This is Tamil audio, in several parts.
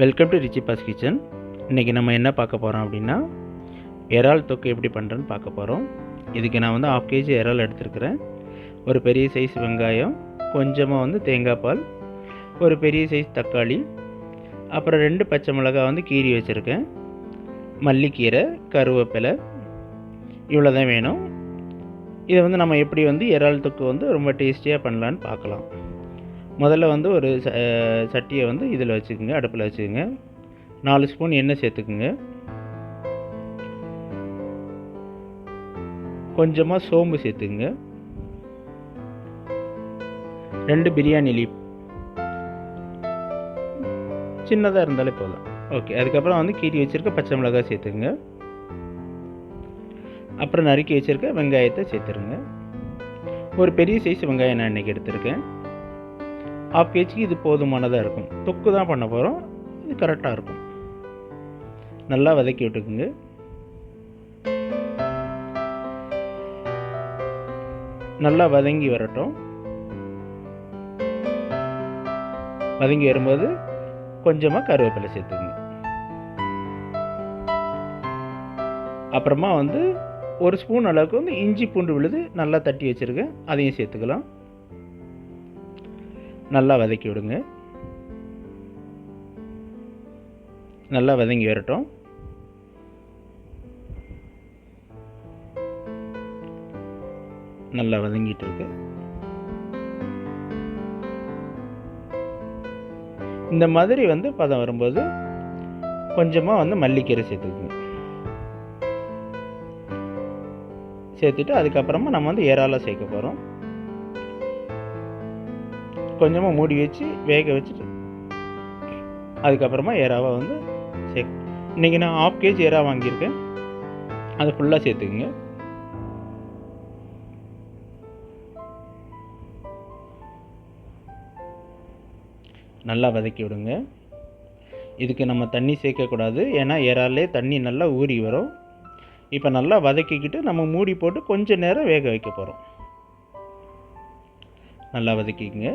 Welcome to Richie boss kitchen இன்றைக்கி நம்ம என்ன பார்க்க போகிறோம் அப்படின்னா இறால் தொக்கு எப்படி பண்ணுறேன்னு பார்க்க போகிறோம் இதுக்கு நான் வந்து ஆஃப் கேஜி இறால் எடுத்துருக்கிறேன். ஒரு பெரிய சைஸ் வெங்காயம் கொஞ்சமாக வந்து தேங்காய் பால் ஒரு பெரிய சைஸ் தக்காளி அப்புறம் ரெண்டு பச்சை மிளகாய் வந்து கீறி வச்சுருக்கேன். மல்லிக்கீரை கருவேப்பிலை இவ்வளோ தான் வேணும். இதை வந்து நம்ம எப்படி வந்து இறால் தொக்கு வந்து ரொம்ப டேஸ்டியாக பண்ணலான்னு பார்க்கலாம். முதல்ல வந்து ஒரு ச சட்டியை வந்து இதில் வச்சுக்கோங்க அடுப்பில் வச்சுக்கோங்க. நாலு ஸ்பூன் எண்ணெய் சேர்த்துக்குங்க. கொஞ்சமாக சோம்பு சேர்த்துக்குங்க. ரெண்டு பிரியாணி லீப் சின்னதாக இருந்தாலே போதும். ஓகே அதுக்கப்புறம் வந்து கீரி வச்சுருக்க பச்சை மிளகாய் சேர்த்துக்குங்க. அப்புறம் நறுக்கி வச்சுருக்க வெங்காயத்தை சேர்த்துருங்க. ஒரு பெரிய சைஸ் வெங்காயம் நான் இன்றைக்கி எடுத்திருக்கேன். ஆஃப் கேஜிக்கு இது போதுமானதாக இருக்கும். தொக்கு தான் பண்ண போகிறோம் இது கரெக்டாக இருக்கும். நல்லா வதக்கி விட்டுக்குங்க. நல்லா வதங்கி வரட்டும். வதங்கி வரும்போது கொஞ்சமாக கருவேப்பிலை சேர்த்துக்குங்க. அப்புறமா வந்து ஒரு ஸ்பூன் அளவுக்கு வந்து இஞ்சி பூண்டு விழுது நல்லா தட்டி வச்சுருக்கேன் அதையும் சேர்த்துக்கலாம். நல்லா வதக்கி விடுங்க. நல்லா வதங்கி வரட்டும். நல்லா வதங்கிட்டு இருக்கு. இந்த மாதிரி வந்து பதம் வரும்போது கொஞ்சமாக வந்து மல்லிக்கீரை சேர்த்துக்குங்க. சேர்த்துட்டு அதுக்கப்புறமா நம்ம வந்து ஏறால சேர்க்க போகிறோம் கொஞ்சமாக மூடி வச்சு வேக வச்சுட்டு அதுக்கப்புறமா ஏறாவை வந்து சே இன்றைக்கி நான் ஆஃப் கேஜி ஏறா வாங்கியிருக்கேன். அதை ஃபுல்லாக சேர்த்துக்குங்க. நல்லா வதக்கி விடுங்க. இதுக்கு நம்ம தண்ணி சேர்க்கக்கூடாது ஏன்னா ஏறாலே தண்ணி நல்லா ஊறி வரும். இப்போ நல்லா வதக்கிக்கிட்டு நம்ம மூடி போட்டு கொஞ்சம் நேரம் வேக வைக்க போகிறோம் நல்லா வதக்கிக்கங்க.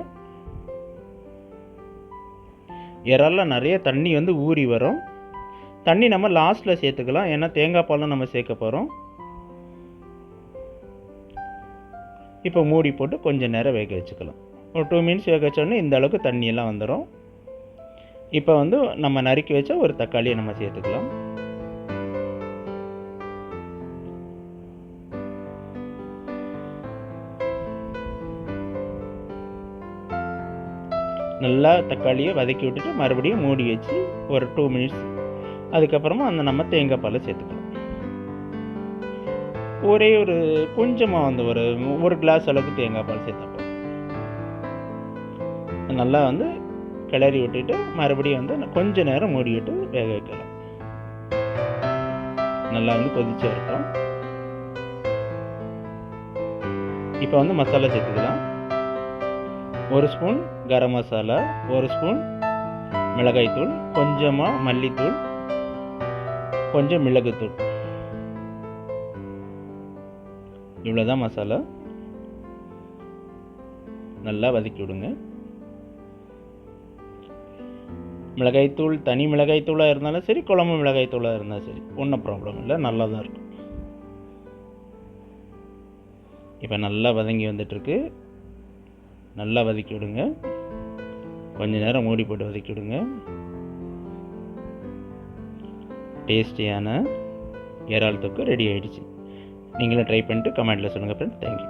இறாலில் நிறைய தண்ணி வந்து ஊறி வரும். தண்ணி நம்ம லாஸ்ட்டில் சேர்த்துக்கலாம். ஏன்னா தேங்காய் பாலும் நம்ம சேர்க்க போகிறோம் இப்போ மூடி போட்டு கொஞ்சம் நேரம் வேக வச்சுக்கலாம். ஒரு டூ மினிட்ஸ் வேக வச்சோடனே இந்த அளவுக்கு தண்ணியெல்லாம் வந்துடும் இப்போ வந்து நம்ம நறுக்கி வச்ச ஒரு தக்காளியை நம்ம சேர்த்துக்கலாம். நல்லா தக்காளியை வதக்கி விட்டுட்டு மறுபடியும் மூடி வச்சு ஒரு டூ மினிட்ஸ் அதுக்கப்புறமா அந்த நம்ம தேங்காய் பாலை சேர்த்துக்கலாம். ஒரே ஒரு கொஞ்சமாக வந்து ஒரு ஒரு கிளாஸ் அளவுக்கு தேங்காய் பால் சேர்த்தப்போ நல்லா வந்து கிளறி விட்டுட்டு மறுபடியும் வந்து கொஞ்ச நேரம் மூடி விட்டு வேக வைக்கலாம். நல்லா வந்து கொதிச்சு வரட்டும். இப்போ வந்து மசாலா சேர்த்துக்கலாம். ஒரு ஸ்பூன் கரம் மசாலா ஒரு ஸ்பூன் மிளகாய்த்தூள் கொஞ்சமாக மல்லித்தூள் கொஞ்சம் மிளகுத்தூள். இவ்வளோதான் மசாலா. நல்லா வதக்கி விடுங்க. மிளகாய்த்தூள் தனி மிளகாய்த்தூளாக இருந்தாலும் சரி குழம்பு மிளகாய்த்தூளாக இருந்தாலும் சரி ஒன்றும் ப்ராப்ளம் இல்லை நல்லா தான் இருக்கும். இப்போ நல்லா வதங்கி வந்துட்டுருக்கு நல்லா வதக்கி விடுங்க கொஞ்ச நேரம் மூடி போட்டு வதக்கி விடுங்க டேஸ்டியான இறால் தொக்கு ரெடி ஆகிடுச்சு நீங்களும் ட்ரை பண்ணிட்டு கமெண்ட்டில் சொல்லுங்கள் ஃப்ரெண்ட் தேங்க்யூ